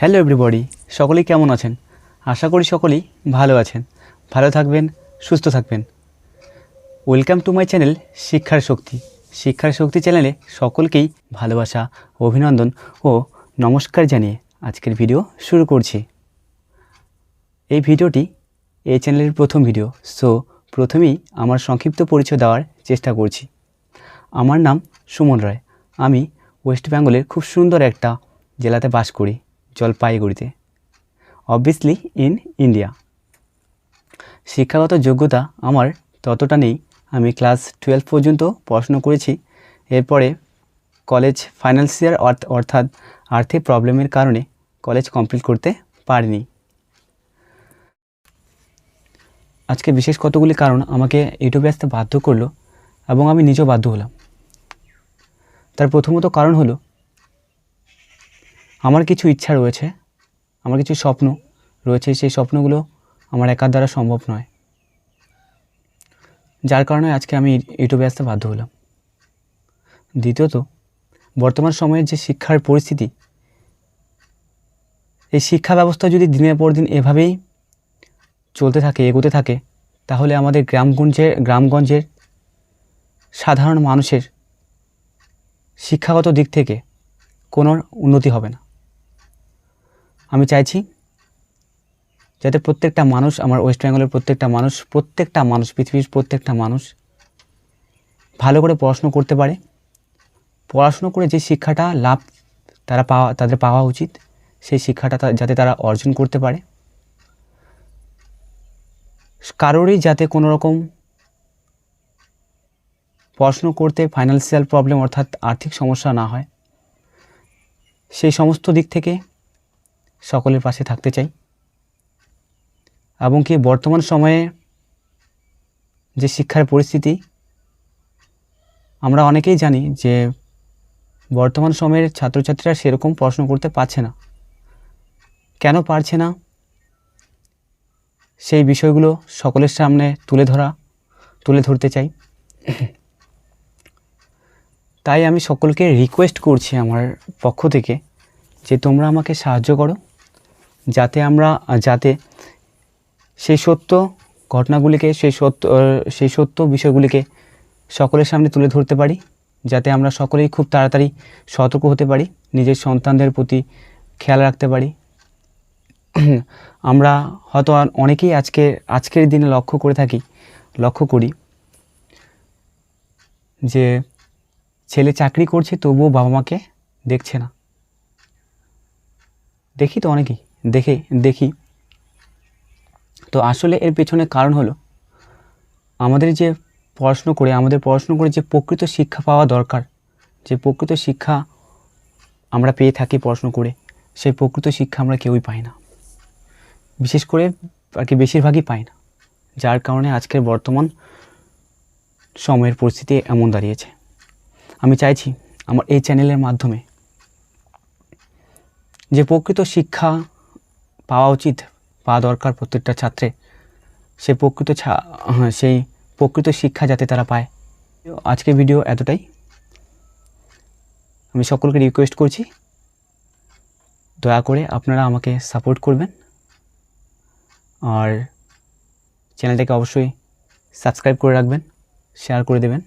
Hello everybody সকলেই কেমন আছেন? আশা করি সকলেই ভালো আছেন। ভালো থাকবেন, সুস্থ থাকবেন। ওয়েলকাম টু মাই চ্যানেল শিক্ষার শক্তি। শিক্ষার শক্তি চ্যানেলে সকলকেই ভালোবাসা, অভিনন্দন ও নমস্কার জানিয়ে আজকের ভিডিও শুরু করছি। এই ভিডিওটি এই চ্যানেলের প্রথম ভিডিও সো প্রথমেই আমার সংক্ষিপ্ত পরিচয় দেওয়ার চেষ্টা করছি। আমার নাম সুমন রায়। আমি ওয়েস্ট বেঙ্গলের খুব সুন্দর একটা জেলাতে বাস করি। জলপাইগুড়িতে অবভিয়াসলি ইন ইন্ডিয়া শিক্ষাগত যোগ্যতা আমার ততটা নেই। আমি ক্লাস টুয়েলভ পর্যন্ত পড়াশুনো করেছি। এরপরে কলেজ ফাইন্যান্সিয়াল অর্থাৎ আর্থিক প্রবলেমের কারণে কলেজ কমপ্লিট করতে পারিনি। আজকে বিশেষ কতগুলি কারণ আমাকে ইউটিউবে আসতে বাধ্য করল এবং আমি নিজেও বাধ্য হলাম। তার প্রথমত কারণ হলো আমার কিছু ইচ্ছা রয়েছে, আমার কিছু স্বপ্ন রয়েছে, সেই স্বপ্নগুলো আমার একার দ্বারা সম্ভব নয়। যার কারণে আজকে আমি ইউটিউবে আসতে বাধ্য হলাম। দ্বিতীয়ত, বর্তমান সময়ের যে শিক্ষার পরিস্থিতি, এই শিক্ষা ব্যবস্থা যদি দিনের পর দিন এভাবেই চলতে থাকে, এগোতে থাকে, তাহলে আমাদের গ্রামগঞ্জের গ্রামগঞ্জের সাধারণ মানুষের শিক্ষাগত দিক থেকে কোনো উন্নতি হবে না। আমি চাইছি যাতে প্রত্যেকটা মানুষ, আমার ওয়েস্ট বেঙ্গলের প্রত্যেকটা মানুষ প্রত্যেকটা মানুষ, পৃথিবীর প্রত্যেকটা মানুষ ভালো করে পড়াশুনো করতে পারে। পড়াশুনো করে যে শিক্ষাটা লাভ তারা পাওয়া, তাদের পাওয়া উচিত, সেই শিক্ষাটা যাতে তারা অর্জন করতে পারে। কারোরই যাতে কোনো রকম পড়াশুনো করতে ফাইন্যান্সিয়াল প্রবলেম অর্থাৎ আর্থিক সমস্যা না হয়, সেই সমস্ত দিক থেকে সকলের পাশে থাকতে চাই। এবং কি বর্তমান সময়ে যে শিক্ষার পরিস্থিতি, আমরা অনেকেই জানি যে বর্তমান সময়ের ছাত্রছাত্রীরা সেরকম পড়াশুনো করতে পারছে না। কেন পারছে না? সেই বিষয়গুলো সকলের সামনে তুলে ধরা, তুলে ধরতে চাই। তাই আমি সকলকে রিকোয়েস্ট করছি আমার পক্ষ থেকে যে তোমরা আমাকে সাহায্য করো। যাতে আমরা যাতে সেই সত্য ঘটনাগুলিকে, সেই সত্য সেই সত্য বিষয়গুলিকে সকলের সামনে তুলে ধরতে পারি, যাতে আমরা সকলেই খুব তাড়াতাড়ি সতর্ক হতে পারি, নিজের সন্তানদের প্রতি খেয়াল রাখতে পারি। আমরা হয়তো অনেকেই আজকে, আজকের দিনে লক্ষ্য করে থাকি, লক্ষ্য করি যে ছেলে চাকরি করছে তবুও বাবা মাকে দেখছে না। দেখি তো অনেকেই। দেখে, দেখি। তো আসলে এর পেছনে কারণ হলো, আমাদের যে পড়াশুনো করে, আমাদের পড়াশুনো করে যে প্রকৃত শিক্ষা পাওয়া দরকার, যে প্রকৃত শিক্ষা আমরা পেয়ে থাকি পড়াশুনো করে, সেই প্রকৃত শিক্ষা আমরা কেউই পাই না। বিশেষ করে আর কি বেশিরভাগই পাই না, যার কারণে আজকের বর্তমান সময়ের পরিস্থিতি এমন দাঁড়িয়েছে। আমি চাইছি আমার এই চ্যানেলের মাধ্যমে যে প্রকৃত শিক্ষা পাওয়া উচিত পাওয়া দরকার প্রত্যেকটা ছাত্রে। সে প্রকৃত হ্যাঁ, সেই প্রকৃত শিক্ষা যাতে তারা পায়। আজকে ভিডিও এতটাই। আমি সকলকে রিকোয়েস্ট করছি দয়া করে আপনারা আমাকে সাপোর্ট করবেন। আর চ্যানেলটাকে অবশ্যই সাবস্ক্রাইব করে রাখবেন শেয়ার করে দেবেন।